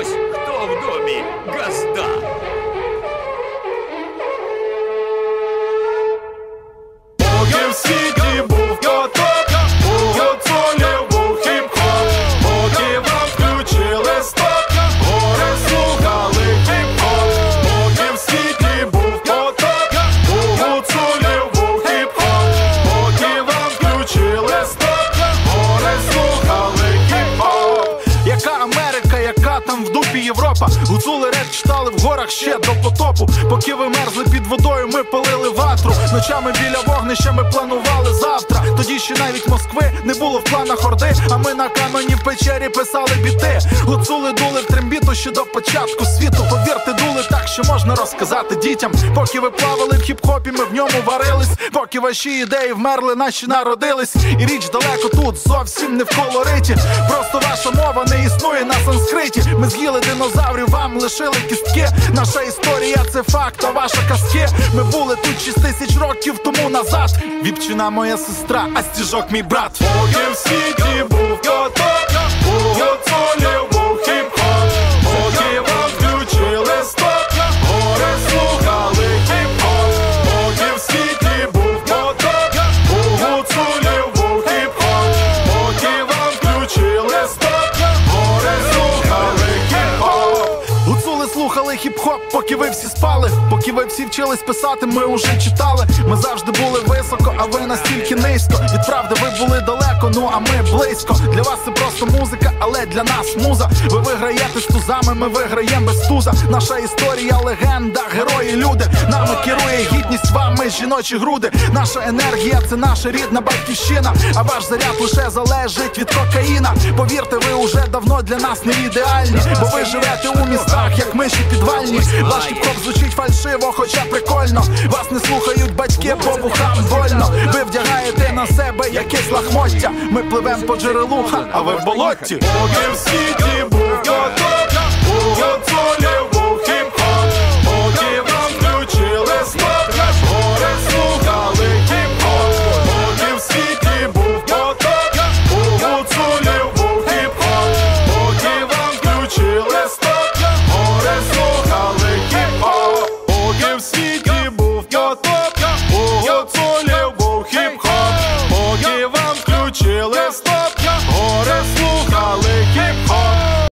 Ось хто в домі. Газ чули реп, читали в горах ще до потопу. Поки ви мерзли під водою, ми палили ватру. Ночами біля вогнища ми планували завтра. Тоді ще навіть Москви не було в планах орди. А ми на камені в печері писали біти. Гуцули дули в трембіту ще до початку світу. Повірте, дули так, що можна розказати дітям. Поки ви плавали в хіп-хопі, ми в ньому варились. Поки ваші ідеї вмерли, наші народились. І річ далеко тут зовсім не в колориті. Просто ваша мова не існує на санскриті. Ми з'їли динозаврів, вам лишили кістки. Наша історія це факт, а ваша казки. Ми були тут 6 тисяч років тому назад. Віпчина моя сестра, а стіжок мій брат. Поки в світі був каток, у Гуцули хіп-хоп, поки ви всі спали, поки ви всі вчились писати, ми уже читали. Ми завжди були високо, а ви настільки низько. Від правди ви були далеко, ну а ми близько. Для вас це просто музика, але для нас муза. Ви виграєте з тузами, ми виграємо без туза. Наша історія, легенда, герої, люди. Нами керує гідність, вами жіночі груди. Наша енергія це наша рідна батьківщина. А ваш заряд лише залежить від кокаїна. Повірте, ви уже давно для нас не ідеальні, бо ви живете у містах, як миші підвальність Ваш хіп-хоп звучить фальшиво, хоча прикольно. Вас не слухають батьки, по вухам вольно. Ви вдягаєте на себе якесь лахмостя. Ми пливем по джерелу, а ви в болотті. Поки в світі був готов, був готові.